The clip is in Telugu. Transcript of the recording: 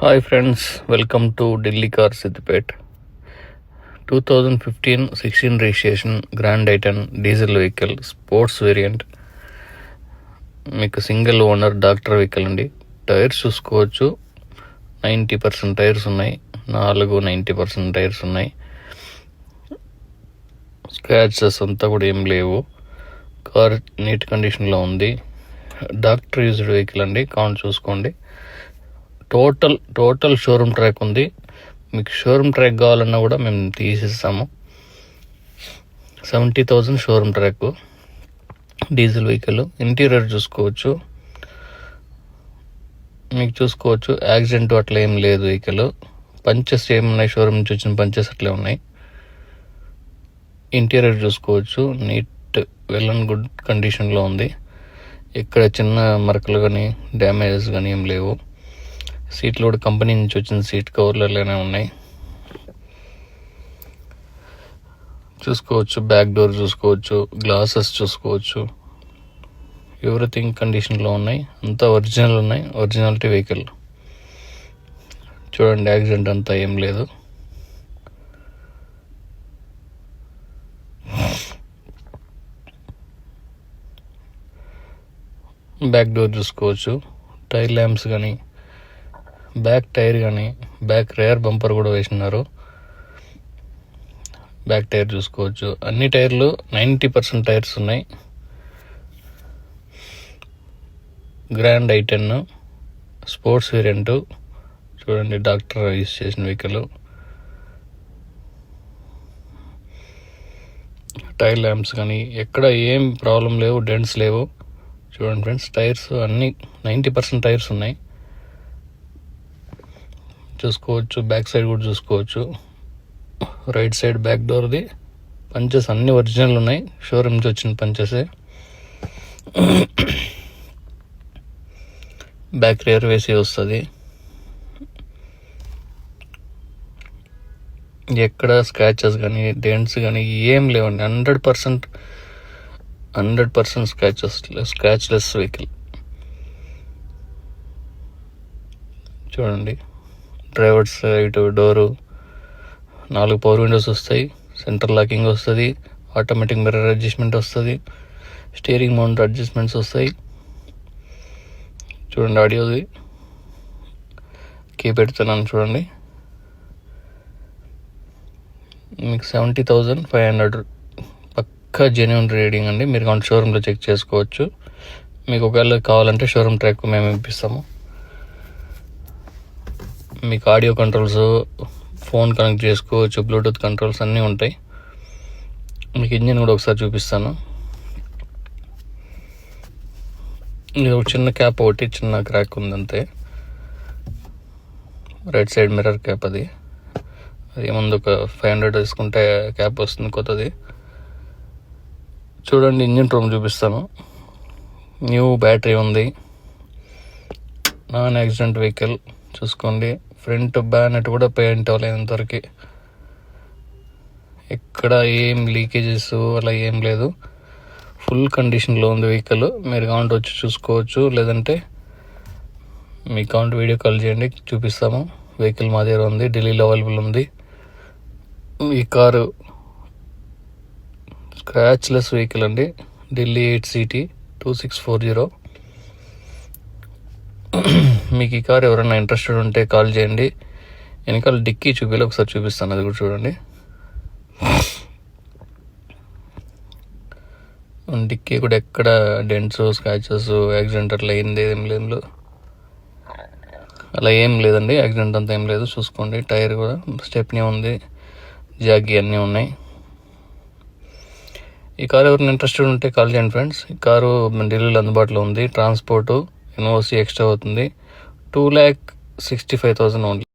Hi friends welcome to Delhi car Siddipet two thousand fifteen sixteen registration grand i ten diesel vehicle sports variant మీకు సింగిల్ ఓనర్ డాక్టర్ వెహికల్ అండి. టైర్స్ చూసుకోవచ్చు. నైంటీ పర్సెంట్ టైర్స్ ఉన్నాయి. నాలుగు నైంటీ పర్సెంట్ టైర్స్ ఉన్నాయి. స్క్రాచెస్ అంతా కూడా ఏం లేవు. కార్ నీట్ కండిషన్లో ఉంది. డాక్టర్ యూజ్డ్ వెహికల్ అండి. కౌంట్ చూసుకోండి. టోటల్ టోటల్ షోరూమ్ ట్రాక్ ఉంది. మీకు షోరూమ్ ట్రాక్ కావాలన్నా కూడా మేము తీసిస్తాము. Seventy thousand showroom track. Diesel vehicle. Interior చూసుకోవచ్చు. మీకు చూసుకోవచ్చు. యాక్సిడెంట్ అట్లా ఏం లేదు వెహికల్. పంచెస్ ఏమున్నాయి? షోరూమ్ నుంచి వచ్చిన పంచెస్ అట్లే ఉన్నాయి. ఇంటీరియర్ చూసుకోవచ్చు. నీట్ వెల్ అండ్ గుడ్ కండిషన్లో ఉంది. ఇక్కడ చిన్న మరకలు కానీ డ్యామేజెస్ కానీ ఏం లేవు. సీట్లు కూడా కంపెనీ నుంచి వచ్చిన సీట్ కవర్లలోనే ఉన్నాయి. చూసుకోవచ్చు బ్యాక్ డోర్ చూసుకోవచ్చు గ్లాసెస్ చూసుకోవచ్చు. ఎవ్రీథింగ్ కండిషన్లో ఉన్నాయి. అంతా ఒరిజినల్ ఉన్నాయి. Originality vehicle. చూడండి యాక్సిడెంట్ అంతా ఏం లేదు. బ్యాక్ డోర్ చూసుకోవచ్చు. టైర్ ల్యాంప్స్ కానీ బ్యాక్ టైర్ కానీ బ్యాక్ రేర్ బంపర్ కూడా వేసినారు. బ్యాక్ టైర్ చూసుకోవచ్చు. అన్ని టైర్లు నైంటీ పర్సెంట్ టైర్స్ ఉన్నాయి. Grand i ten sports variant. చూడండి డాక్టర్ యూజ్ చేసిన వెహికల్. టైర్ ల్యాంప్స్ కానీ ఎక్కడ ఏం ప్రాబ్లం లేవు డెంట్స్ లేవు. చూడండి ఫ్రెండ్స్ టైర్స్ అన్నీ నైంటీ పర్సెంట్ టైర్స్ ఉన్నాయి. చూసుకోవచ్చు బ్యాక్ సైడ్ కూడా చూసుకోవచ్చు. రైట్ సైడ్ బ్యాక్ డోర్ది పంచెస్ అన్ని ఒరిజినల్ ఉన్నాయి. షోరూమ్ నుంచి వచ్చిన పంచెసే బ్యాక్ రేర్ వేసి వస్తుంది. ఎక్కడ స్క్రాచెస్ కానీ డెంట్స్ కానీ ఏం లేవండి. Hundred percent hundred percent scratches scratchless vehicle చూడండి. డ్రైవర్స్ ఇటు డోరు నాలుగు పవర్ విండోస్ వస్తాయి. సెంటర్ లాకింగ్ వస్తుంది. ఆటోమేటిక్ మిర్రర్ అడ్జస్ట్మెంట్ వస్తుంది. స్టీరింగ్ మౌంట్ అడ్జస్ట్మెంట్స్ వస్తాయి. చూడండి ఆడియోది. కీ పెడుతున్నాను చూడండి. మీకు సెవెంటీ థౌజండ్ ఫైవ్ హండ్రెడ్ పక్కా జెన్యున్ రీడింగ్ అండి. మీరు కావాలి షోరూంలో చెక్ చేసుకోవచ్చు. మీకు ఒకవేళ కావాలంటే షోరూమ్ ట్రాక్ మేము ఇప్పిస్తాము. మీకు ఆడియో కంట్రోల్స్ ఫోన్ కనెక్ట్ చేసుకోవచ్చు బ్లూటూత్ కంట్రోల్స్ అన్నీ ఉంటాయి. మీకు ఇంజిన్ కూడా ఒకసారి చూపిస్తాను. ఇది ఒక చిన్న క్యాప్ ఒకటి చిన్న క్రాక్ ఉంది అంతే. రైట్ సైడ్ మిర్రర్ క్యాప్ అది. అది ముందు ఒక ఫైవ్ హండ్రెడ్ తీసుకుంటే క్యాప్ వస్తుంది కొత్తది. చూడండి ఇంజిన్ రూమ్ చూపిస్తాను. న్యూ బ్యాటరీ ఉంది. నాన్ యాక్సిడెంట్ వెహికల్ చూసుకోండి. ఫ్రంట్ బ్యానెట్ కూడా పెయింట్ అవ్వలేదు ఇంతవరకు ఎక్కడ ఏం లీకేజెస్ అలా ఏం లేదు. ఫుల్ కండిషన్లో ఉంది వెహికల్. మీరు కావాలంటే వచ్చి చూసుకోవచ్చు. లేదంటే మీ కావాలంటే వీడియో కాల్ చేయండి చూపిస్తాము. వెహికల్ మా దగ్గర ఉంది ఢిల్లీలో అవైలబుల్ ఉంది. ఈ కారు స్క్రాచ్లెస్ వెహికల్ అండి. Delhi eight city two six four zero. మీకు ఈ కార్ ఎవరైనా ఇంట్రెస్టెడ్ ఉంటే కాల్ చేయండి. వెనకాల డిక్కీ చూపించాలి ఒకసారి చూపిస్తాను అది కూడా చూడండి. డిక్కీ కూడా ఎక్కడ డెంట్స్ స్క్రాచెస్ యాక్సిడెంట్ అట్లా అయింది ఏం లేదు. అలా ఏం లేదండి యాక్సిడెంట్ అంతా ఏం లేదు చూసుకోండి. టైర్ కూడా స్టెప్నీ ఉంది జాగి అన్నీ ఉన్నాయి. ఈ కారు ఎవరైనా ఇంట్రెస్టెడ్ ఉంటే కాల్ చేయండి ఫ్రెండ్స్ ఈ కారు ఢిల్లీలో అందుబాటులో ఉంది. ట్రాన్స్పోర్టు ఎన్ఓసి ఎక్స్ట్రా అవుతుంది. Two lakh sixty five thousand only.